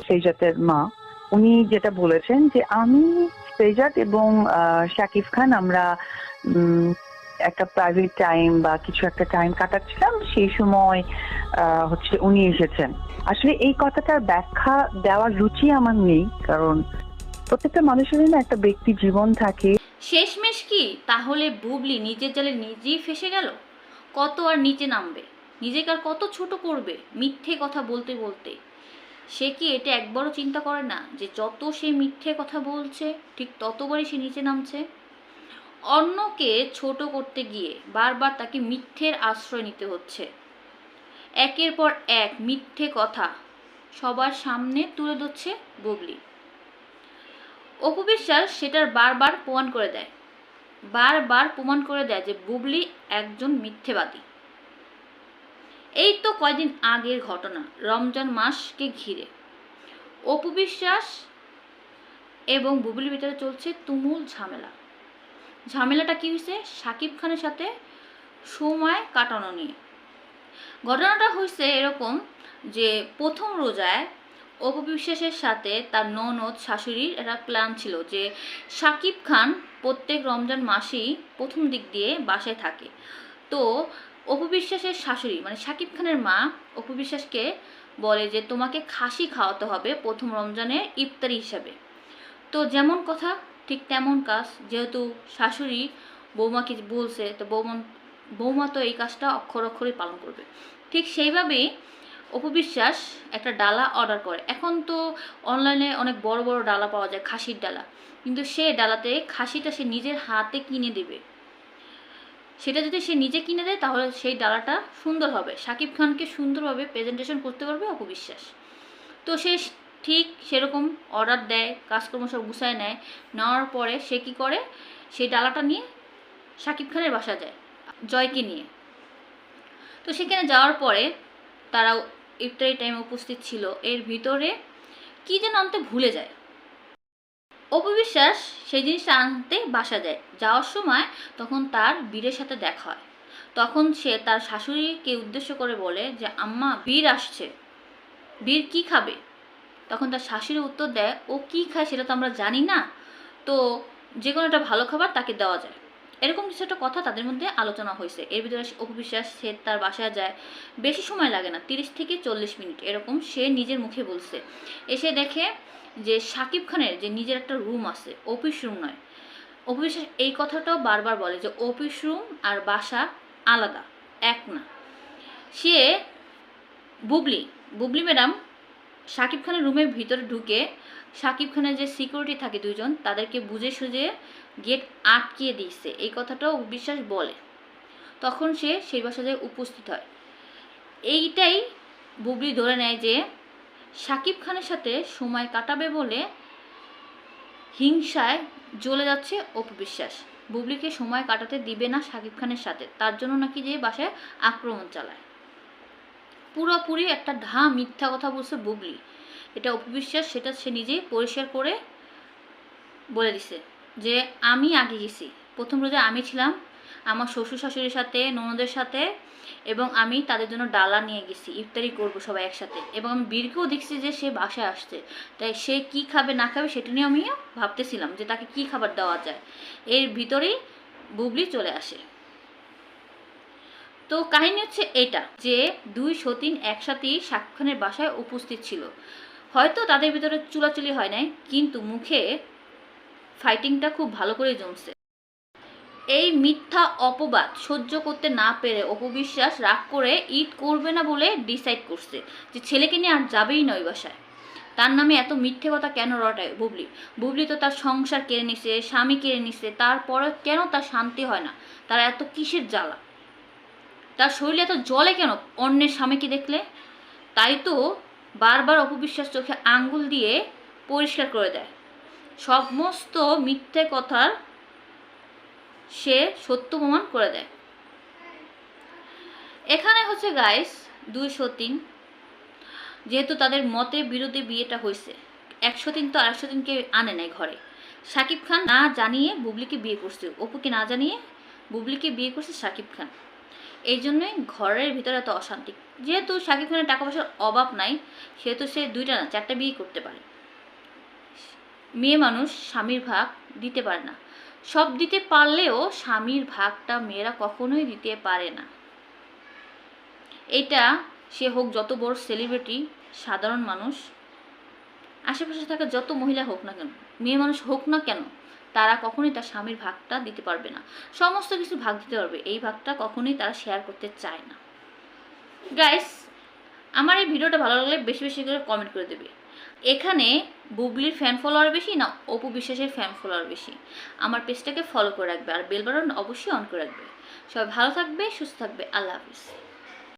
সেজাতের মা, উনি যেটা বলেছেন যে আমি সেজাত এবং শাকিব খান আমরা একটা প্রাইভেট টাইম বা কিছু একটা টাইম কাটাচ্ছিলাম, সেই সময় হচ্ছে উনি এসেছেন। আসলে এই কথাটার ব্যাখ্যা দেওয়ার রুচি আমার নেই, কারণ প্রত্যেকটা মানুষেরই না একটা ব্যক্তি জীবন থাকে। শেষমেশ কি? তাহলে বুবলি নিজের জালে নিজেই ফেসে গেল? কত আর নিচে নামবে? নিজেকে আর কত ছোট করবে? মিথ্যে কথা বলতে বলতে। সে কি এটা একবারও চিন্তা করে না যে যত সে মিথ্যে কথা বলছে, ঠিক ততবারই সে নিচে নামছে? অন্যকে ছোট করতে গিয়ে বারবার তাকে মিথ্যের আশ্রয় নিতে হচ্ছে। একের পর এক মিথ্যে কথা সবার সামনে তুলে ধরছে বুবলি। অপবিশ্বাস সেটার বারবার প্রমাণ করে দেয়। বারবার প্রমাণ করে দেয় যে বুবলি একজন মিথ্যেবাদী। এই তো কয়দিন আগের ঘটনা, রমজান মাসকে ঘিরে। অপবিশ্বাস এবং বুবলির ভিতরে চলছে তুমুল ঝামেলা। ঝামেলাটা কি হয়েছে সাকিব খানের সাথে সময় কাটানো নিয়ে। ঘটনাটা হয়েছে এরকম যে, প্রথম রোজায় অপবিশ্বাসের সাথে তার ননদ শাশুড়ির একটা প্ল্যান ছিল যে, সাকিব খান প্রত্যেক রমজান মাসেই প্রথম দিক দিয়ে বাসায় থাকে। তো অপবিশ্বাসের শাশুড়ি মানে সাকিব খানের মা অপবিশ্বাসকে বলে যে, তোমাকে খাসি খাওয়াতে হবে প্রথম রমজানের ইফতারি হিসাবে। তো যেমন কথা, ঠিক তেমন কাজ। যেহেতু শাশুড়ি বৌমাকে বলছে, তো বৌমা বৌমা তো এই কাজটা অক্ষর অক্ষরই পালন করবে। ঠিক সেইভাবেই অপবিশ্বাস একটা ডালা অর্ডার করে। এখন তো অনলাইনে অনেক বড় বড় ডালা পাওয়া যায়, খাসির ডালা। কিন্তু সে ডালাতে খাসিটা সে নিজের হাতে কিনে দেবে। সেটা যদি সে নিজে কিনে দেয়, তাহলে সেই ডালাটা সুন্দর হবে। শাকিব খানকে সুন্দরভাবে প্রেজেন্টেশন করতে পারবে অপবিশ্বাস। তো সে ঠিক সেরকম অর্ডার দেয়, কাজকর্ম সব গুছায় নেয়। নেওয়ার পরে সে কী করে? সেই ডালাটা নিয়ে শাকিব খানের বাসা যায়, জয়কে নিয়ে। তো সেখানে যাওয়ার পরে তারা ইফতারি টাইমে উপস্থিত ছিল। এর ভিতরে কি যেন আনতে ভুলে যায়। অপবিশ্বাস সেই জিনিসটা আনতে বাসা যায় যাওয়ার সময় তখন তার বীরের সাথে দেখা হয়। তখন সে তার শাশুড়িকে উদ্দেশ্য করে বলে যে, আম্মা, বীর আসছে। বীর কি খাবে? তখন তার শাশুড়ি উত্তর দেয়, ও কি খায় সেটা তো আমরা জানি না। তো যে কোনো একটা ভালো খাবার তাকে দেওয়া যায়। এরকম কিছু একটা কথা তাদের মধ্যে আলোচনা হয়েছে। এর ভিতরে অপবিশ্বাস, সে তার বাসায় যায়, বেশি সময় লাগে না, তিরিশ থেকে চল্লিশ মিনিট, এরকম সে নিজের মুখে বলছে। এসে দেখে যে সাকিব খানের যে নিজের একটা রুম আছে অফিস রুম নয়, অপবিশ্বাস এই কথাটাও বারবার বলে যে অফিস রুম আর বাসা আলাদা, এক না। সে বুবলি বুবলি ম্যাডাম সাকিব খানের রুমের ভিতরে ঢুকে সাকিব খানের যে সিকিউরিটি থাকে দুজন তাদেরকে বুঝে সুঝে গেট আটকিয়ে দিচ্ছে এই কথাটাও বিশ্বাস বলে। তখন সে সেই বাসা বাসায় উপস্থিত হয়। এইটাই বুবলি ধরে নেয় যে সাকিব খানের সাথে সময় কাটাবে বলে হিংসায় জ্বলে যাচ্ছে অপবিশ্বাস বুবলিকে সময় কাটাতে দিবে না সাকিব খানের সাথে। তার জন্য নাকি যে বাসায় আক্রমণ চালায়। পুরোপুরি একটা ঢা মিথ্যা কথা বলছে বুবলি। এটা অপবিশ্বাস, সেটা সে নিজেই পরিষ্কার করে বলে দিছে যে, আমি আগে গেছি। প্রথম রোজে আমি ছিলাম আমার শ্বশুর শাশুড়ির সাথে, ননদের সাথে এবং আমি তাদের জন্য ডালা নিয়ে গেছি, ইফতারি করব সবাই একসাথে এবং আমি বীরকেও দেখছি যে সে বাসায় আসছে। তাই সে কি খাবে, না খাবে সেটা নিয়ে আমিও ভাবতেছিলাম যে তাকে কি খাবার দেওয়া যায়। এর ভিতরেই বুবলি চলে আসে। তো কাহিনী হচ্ছে এটা যে দুই সতীন একসাথেই খানের বাসায় উপস্থিত ছিল। হয়তো তাদের ভিতরে চুলাচুলি হয় নাই, কিন্তু মুখে ফাইটিংটা খুব ভালো করে জমছে। এই মিথ্যা অপবাদ সহ্য করতে না পেরে অপবিশ্বাস রাগ করে ঈদ করবে না বলে ডিসাইড করছে যে ছেলেকে নিয়ে আর যাবেই না ওই বাসায়। তার নামে এত মিথ্যে কথা কেন রটায় বুবলি? বুবলি তো তার সংসার কেড়ে নিছে, স্বামী কেড়ে নিছে তারপরে কেন তার শান্তি হয় না? তার এত কিসের জ্বালা? তার শরীরে এত জলে কেন? অন্যের স্বামীকে দেখলে? তাই তো বারবার অপবিশ্বাস চোখে আঙ্গুল দিয়ে পরিষ্কার করে দেয়। সমস্ত মিথ্যে কথার সে সত্য প্রমাণ করে দেয়। এখানে হচ্ছে গাইস দুই সতীন যেহেতু তাদের মতে বিরুদ্ধে বিয়েটা হয়েছে, একশো দিন তো আড়াইশো দিনকে আনে নাই ঘরে। সাকিব খান না জানিয়ে বুবলিকে বিয়ে করছে। অপুকে না জানিয়ে বুবলিকে বিয়ে করছে সাকিব খান। এই জন্যই ঘরের ভিতরে এত অশান্তি। যেহেতু শাকিব খানের টাকা পয়সার অভাব নাই, সেহেতু সে দুইটা না, চারটা বিয়ে করতে পারে। মেয়ে মানুষ স্বামীর ভাগ দিতে পারে না। সব দিতে পারলেও স্বামীর ভাগটা মেয়েরা কখনোই দিতে পারে না। এটা সে হোক যত বড় সেলিব্রিটি সাধারণ মানুষ, আশেপাশে থাকা যত মহিলা হোক না কেন, মেয়ে মানুষ হোক না কেন তারা কখনোই তার স্বামীর ভাগটা দিতে পারবে না। সমস্ত কিছু ভাগ দিতে পারবে। এই ভাগটা কখনোই তারা শেয়ার করতে চায় না। গাইস আমার এই ভিডিওটা ভালো লাগলে বেশি বেশি করে কমেন্ট করে দেবে। এখানে বুবলির ফ্যান ফলোয়ার বেশি না অপু বিশ্বাসের ফ্যান ফলোয়ার বেশি। আমার পেজটাকে ফলো করে রাখবে আর বেল অবশ্যই অন করে রাখবে। সবাই ভালো থাকবে, সুস্থ থাকবে। আল্লাহ হাফিজ।